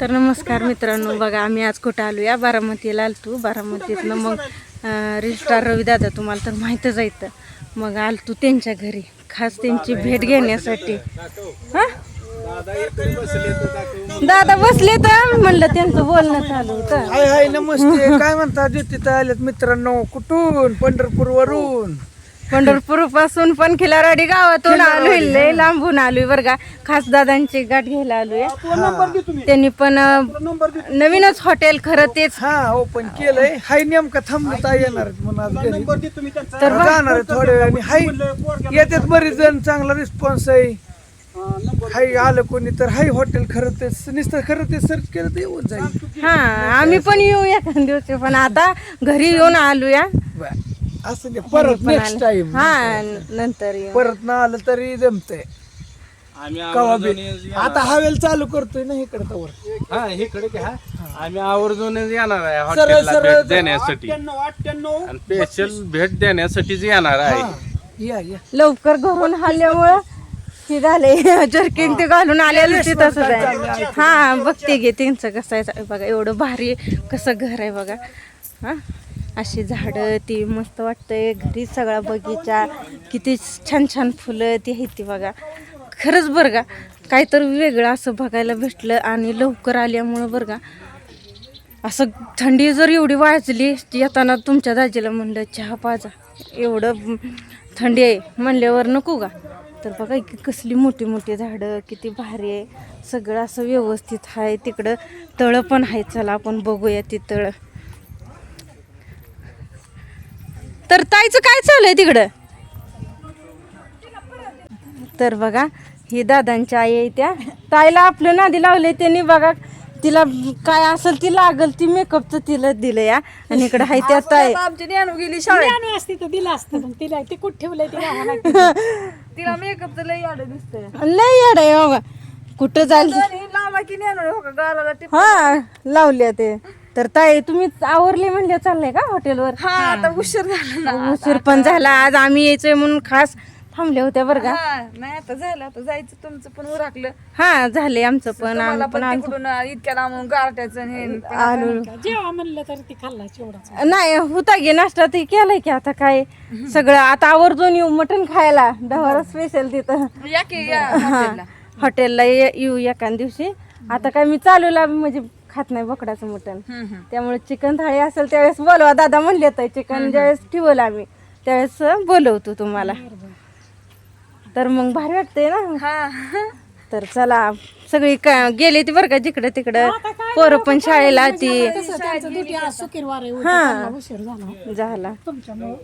तर नमस्कार मित्रांनो बघा आम्ही आज कुठं आलो? या बारामतीला आलतो. बारामतीतनं मग रजिस्ट्रार रवी दादा तुम्हाला तर माहीतच आहे तर मग आलतो त्यांच्या घरी. खास त्यांची भेट घेण्यासाठी. हा? दादा बसले तर म्हणलं त्यांचं बोलणं चालू होतं. हाय हाय नमस्ते. काय म्हणता ज्योतिता आलेत मित्रांनो. कुठून? पंढरपूर वरून पंढरपूरपासून पण खिलारवाडी गावातून आलोय लय लांबून आलोय बरं का. खास दादांची गाठ घ्यायला आलोय. त्यांनी पण नवीनच हॉटेल खरं तेच. हा ओपन केलंय. हाय नेमका थांबता येणार. तर जाणार थोड्या वेळाने. हाय येतात बरेच जण चांगला रिस्पॉन्स आहे. हाय आलं कोणी तर. हाय हॉटेल खरं ते नुसतं खरं ते सर्च केलं तर येऊन जाईल. हा आम्ही पण येऊ एखाद दिवशी पण आता घरी येऊन आलोया. बरं. असं नाही. परत नेक्स्ट टाइम हा नंतर येऊ. परत ना आलं तरी जमतंय. कवा बी. आता हवेल चालू करतोय ना इकडे तवर हा आम्ही आवर्जून येणार आहे हॉटेलला सरळ भेट देण्यासाठी. स्पेशल भेट देण्यासाठीच येणार आहे. या या. लवकर घरून आल्यामुळं हे झाले जर्किंग ते घालून आलेलं ते तसंच आहे. हा बघते घे त्यांचं कसं आहे. बघा एवढं भारी कसं घर आहे बघा. हा. अशी झाडं ती मस्त वाटतंय. घरी सगळा बगीचा किती छान छान फुलं ती आहेत ती बघा. खरंच बरं का काहीतरी वेगळं असं बघायला भेटलं आणि लवकर आल्यामुळं बरं का. असं थंडी जर एवढी वाजली येताना तुमच्या दाजीला म्हणलं चहा पाजा. एवढं थंडी आहे म्हणल्यावर नको का? तर बघा की कसली मोठी मोठी झाडं किती भारी आहे. सगळं असं व्यवस्थित आहे. तिकडं तळं पण आहे. चला आपण बघूया ती तळं. तर ताईचं काय चालू आहे तिकडं? तर बघा ही दादांची आई आहे त्या. ताईला आपलं नादी लावले त्यांनी बघा तिला काय असेल ती लागल ती मेकअपचं तिला दिलं या. आणि इकडे हाय त्या ताई. आमची ज्ञानू गेली शाळेत. ज्ञान असती तर दिलं असतं मग तिला ते कुठं ठेवलंय तिला आम्हाला तिला मेकअपचं लई आड दिसतंय. लय येड आहे बघा कुठं जायला आणि लांबा की ज्ञानू हो का गालाला टिप. हा लावल्या ते. तर ताई तुम्ही आवरले म्हणले चाललंय का हॉटेलवर? हा आता उशीर झाला ना उशीर पण झाला आज आम्ही यायचोय म्हणून खास थांबल्या होत्या बरं का. हा नाही आता झालं आता जायचं तुमचं पण उराकलं. हा झाले आमचं पण आम्ही पण पण आलो. तिकडून इतक्या लांबून गारट्याचं आणि हे. आलो. जेव्हा म्हणलं तर ती खाल्ला नाही होता गे नाश्ता ते केलाय की आता काय? सगळं आता आवर्जून येऊ मटण खायला. दहावर स्पेशल तिथं. या की या हॉटेलला. हॉटेलला ये- येऊ एका दिवशी. आता काय मी चालूला म्हणजे खात नाही बोकडाचं मटण. त्यामुळे चिकन थाळी असेल त्यावेळेस बोलवा. दादा म्हणले तर चिकन ज्यावेळेस ठेवलं आम्ही त्यावेळेस बोलवतो तुम्हाला. तर मग भारी वाटतंय ना. हा. तर चला सगळी का गेली ती बरं का जिकडं तिकडं. पोरं पण शाळेला ती. हा. झाला. झाला. तुमच्यामुळं.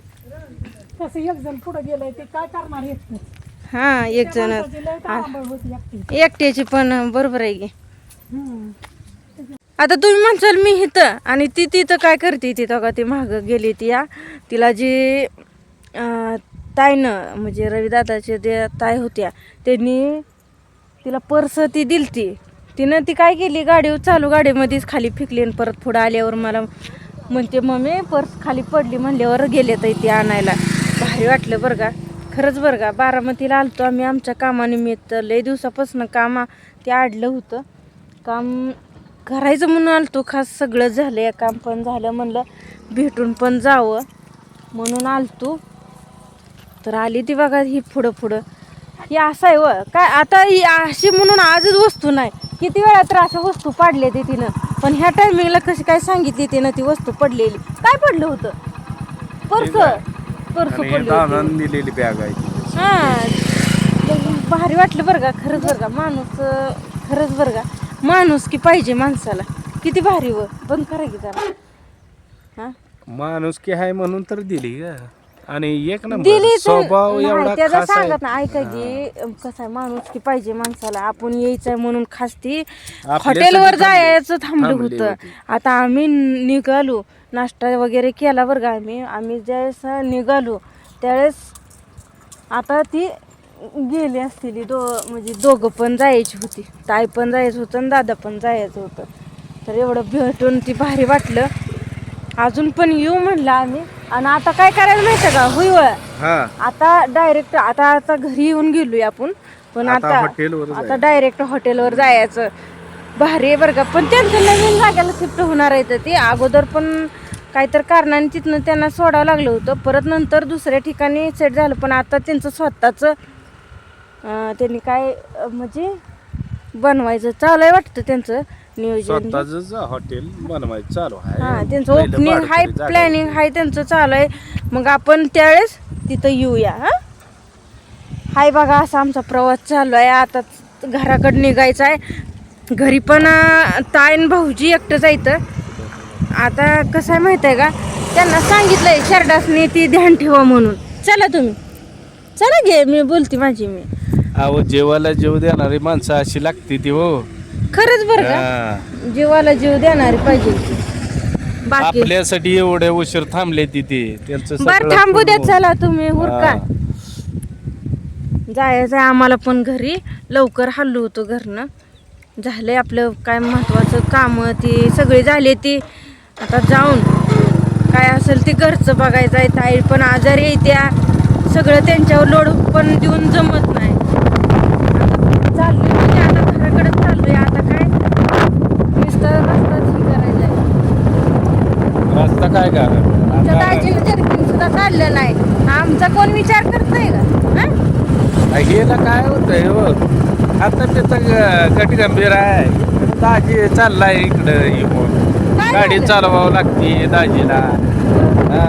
तसं एक जण पुढे गेलंय ते काय करणार एकटंच हा एक जण. एकट्याची पण बरोबर आहे की. हम्म. आता तुम्ही म्हणसाल मी इथं आणि ती तिथं काय करते? तिथं का ती मागं गेली ती या तिला जी ताईनं म्हणजे रविदादाचे जे ताई होत्या त्यांनी तिला पर्स ती दिलती. तिनं ती काय केली? गाडी चालू गाडीमध्येच खाली फेकली आणि परत पुढं आल्यावर मला म्हणते मम्मी पर्स खाली पडली म्हणल्यावर गेले तर ती आणायला. भारी वाटलं बरं का? खरंच बरं का? बारामतीला आलतो आम्ही आमच्या कामानिमित्त. लय दिवसापासून काम ते आडलं होतं. काम करायचं म्हणून आलतो. खास सगळं झालं काम पण झालं म्हणलं भेटून पण जावं म्हणून आलतो. तर आली ती बघा ही पुढं पुढं. ही असं आहे व. काय आता ही अशी म्हणून आजच वस्तू नाही. किती वेळा तर अशा वस्तू पाडल्या ते तिनं. पण ह्या टायमिंगला कशी काय सांगितली तिनं ती वस्तू पडलेली? काय पडलं होतं? पर्स. पर्स पडली दिलेली बॅग आहे. हा. भारी वाटलं बरं का. खरंच बरं का. माणूस खरंच बरं का. माणूस की पाहिजे माणसाला. किती भारी व. बंद करा की जरा. हा? माणूस की आहे म्हणून तर दिली ग. आणि एक दिली स्वभाव एवढा त्याचं खास आहे. सांगत ना ऐका की कसं आहे माणूस की पाहिजे माणसाला. आपण यायचंय म्हणून खास ती हॉटेलवर. जायचं थांबलं थांबली होतं. होती. आता आम्ही निघालो नाश्ता वगैरे केला बरं का आम्ही. आम्ही ज्यावेळेस निघालो त्यावेळेस आता ती गेली असतील दो म्हणजे दोघं पण जायची होती. ताई पण जायचं होतं आणि दादा पण जायचं होतं. तर एवढं भेटून ती भारी वाटलं. अजून पण येऊ म्हणलं आम्ही. आणि आता काय करायला माहिती का? होय. हा. आता डायरेक्ट आता आता घरी येऊन गेलोय आपण. पण आता आता डायरेक्ट हॉटेलवर जायचं. भारी आहे बरं का. पण त्यांचं नवीन जागेला शिफ्ट होणार आहे तर ते. अगोदर पण काहीतरी कारणाने तिथनं त्यांना सोडावं लागलं होतं. परत नंतर दुसऱ्या ठिकाणी सेट झालं. पण आता त्यांचं स्वतःचं त्यांनी काय म्हणजे बनवायचं चालू आहे वाटतं त्यांचं नियोजन. स्वतःच हॉटेल बनवायचं चालू आहे. हा त्यांचं पहिलं ओपनिंग भाडं हाय तरी जागा प्लॅनिंग हाय त्यांचं चालू आहे मग आपण त्यावेळेस तिथं येऊया हा? हाय बघा असा आमचा प्रवास चालू आहे. आता घराकडे निघायचा आहे. घरी पण अं, ताई आणि भाऊजी एकटं जायचं आता कसं आहे माहीत आहे का? त्यांना सांगितलंय शर्टासनी ती ध्यान ठेवा म्हणून. चला तुम्ही. चला घे मी बोलते माझी मी. अहो जेवायला जेव देणारी माणसं अशी लागते ती हो. खरंच बरं का. जीवाला जीव देणारी पाहिजे ती. बाकी आपल्यासाठी एवढे उशीर थांबले तिथे त्यांचं बर सगळं थांबू पूर्ण- चला तुम्ही हुरका हा. जायचं आहे आम्हाला पण घरी लवकर हल्लो होतो घरनं. झालंय आपलं काय महत्वाचं काम ती सगळी झाली ती. आता जाऊन काय असेल ते घरचं बघायचं आहे. ताई पण आजारी आहे त्या. सगळं त्यांच्यावर लोड पण देऊन जमत नाही. आता म्हणजे आता घराकडे चाललोय. आता काय? रस्ताच हे रस्ता काय का सुद्धा नाही. आमचा कोण विचार करतोय का? हा? गेला काय होतंय हो? आता त्याचा गट गंभीर आहे. दाजी चाललाय इकडं येऊन. काय गाडी झालं? चालवावं लागते दाजीला. हा.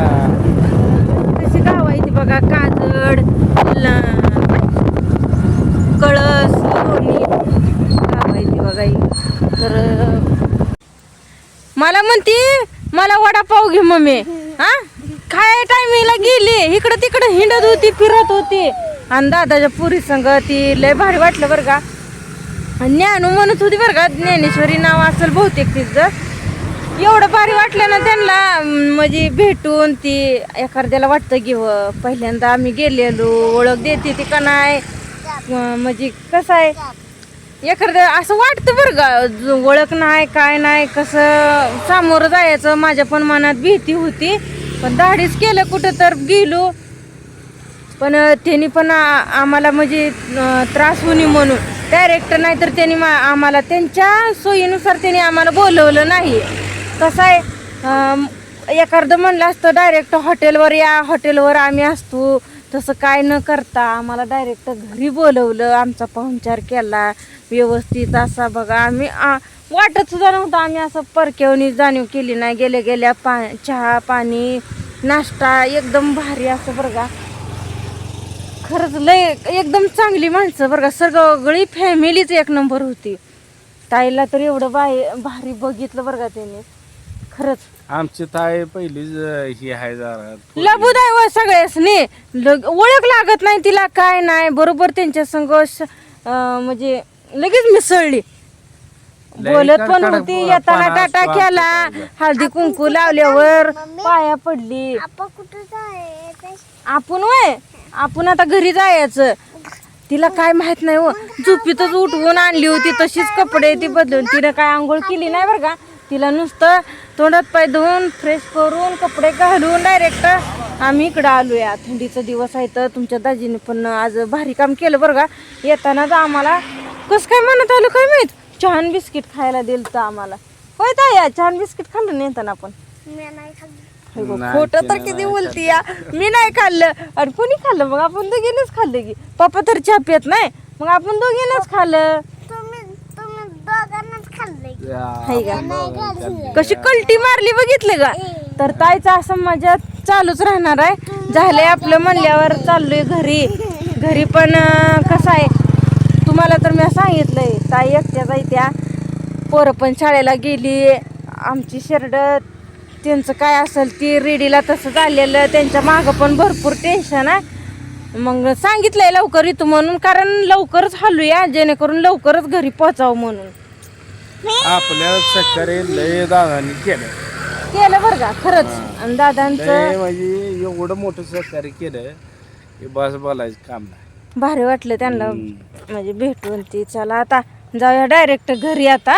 कशी गाव आहे ती बघा काजड ल- कळस लोणी. गाव बघा तर मला म्हणती मला वडापाव घे मम्मी. हा? काय टायमिंगला गेली. इकडं तिकडं हिंडत होती फिरत होती. आणि दादाच्या पुरी संग ती लय भारी वाटलं बरं का. ज्ञानू म्हणत होती बरं का ज्ञानेश्वरी नाव असेल बहुतेक तिचं. एवढं भारी वाटलं ना त्यांना. म्हणजे भेटून ती एखाद्याला वाटतं की हो, पहिल्यांदा आम्ही गेलेलो ओळख देते ती का नाही? म्हणजे कसं आहे एखादं असं वाटतं बरं का ओळख नाही काय नाही कसं सामोरं जायचं. माझ्या पण मनात भीती होती. पण धाडीच केलं कुठं तर गेलो. पण त्यांनी पण आम्हाला म्हणजे त्रास होणे म्हणून. डायरेक्ट नाही तर त्यांनी मा- आम्हाला त्यांच्या सोयीनुसार त्यांनी आम्हाला बोलवलं नाही. कसं आहे एखादं म्हणलं असतं डायरेक्ट हॉटेलवर या हॉटेलवर आम्ही असतो. तसं काय न करता आम्हाला डायरेक्ट घरी बोलवलं आमचा पाहुणचार केला. व्यवस्थित असा बघा आम्ही वाटत सुद्धा नव्हतं आम्ही असं परकेवणी जाणीव केली नाही. गेल्या गेल्या पा चहा पाणी नाश्ता एकदम भारी असं बरं का. खरंच लय एकदम चांगली माणसं बरं का. सगळी फॅमिलीच एक नंबर होती. ताईला तर एवढं बाय भारी बघितलं बरं का त्याने. खरंच. आमची ताई पहिलीच अं, ही आहे जरा. लबूद आहे व सगळ्यासनी. लग- ओळख लागत नाही तिला काय नाही. बरोबर त्यांच्या संग श- अं, म्हणजे लगेच मिसळली. बोलत पण होती येताना टाटा केला. हळदी कुंकू लावल्यावर पाया पडली. आपण वय? आपण आता घरी जायचं. तिला काय माहीत नाही हो. झोपीतच उठवून आणली होती तशीच कपडे ती बदलून. तिनं काय आंघोळ केली नाही बरं का? तिला नुसतं तोंडात पाय धुवून फ्रेश करून कपडे घालून डायरेक्ट आम्ही इकडं आलोया. थंडीचा दिवस आहे तर तुमच्या दाजीने पण आज भारी काम केलं बरं का. येतानाच आम्हाला कसं काय म्हणत आलं काय माहीत? छान बिस्किट खायला दिलं तर आम्हाला. होय ताई छान बिस्किट खाल्लं नाही येताना आपण. नाही, खोट तर तिनं किती बोलती या. मी नाही खाल्लं. आणि कोणी खाल्लं? मग आपण दोघीनच खाल्लं की. पप्पा तर चहा पित नाही. मग आपण दोघीनच खाल्लं? कशी कलटी मारली बघितलं का? तर ताईचं असं मजा चालूच राहणार आहे. झालंय आपलं म्हणल्यावर चाललोय घरी. घरी पण कसं आहे तुम्हाला तर मी सांगितलंय ताई एकट्या जाई त्या. पोरं पण शाळेला गेली. आमची शर्ट त्यांचं काय असेल ती रेडीला तसं झालेलं त्यांच्या मागं पण भरपूर टेन्शन आहे. मग सांगितलंय लवकर इथं म्हणून कारण लवकरच हलूया जेणेकरून लवकरच घरी पोचावं म्हणून. आपल्या सहकार्य लय दादांनी केलं. केलं बरं का? खरंच. आणि दादांचं लय म्हणजे एवढं मोठं सहकार्य केलं की बस बोलायचं काम नाही. भारी वाटलं त्यांना. म्हणजे भेटून ती चला आता जाऊया डायरेक्ट घरी आता.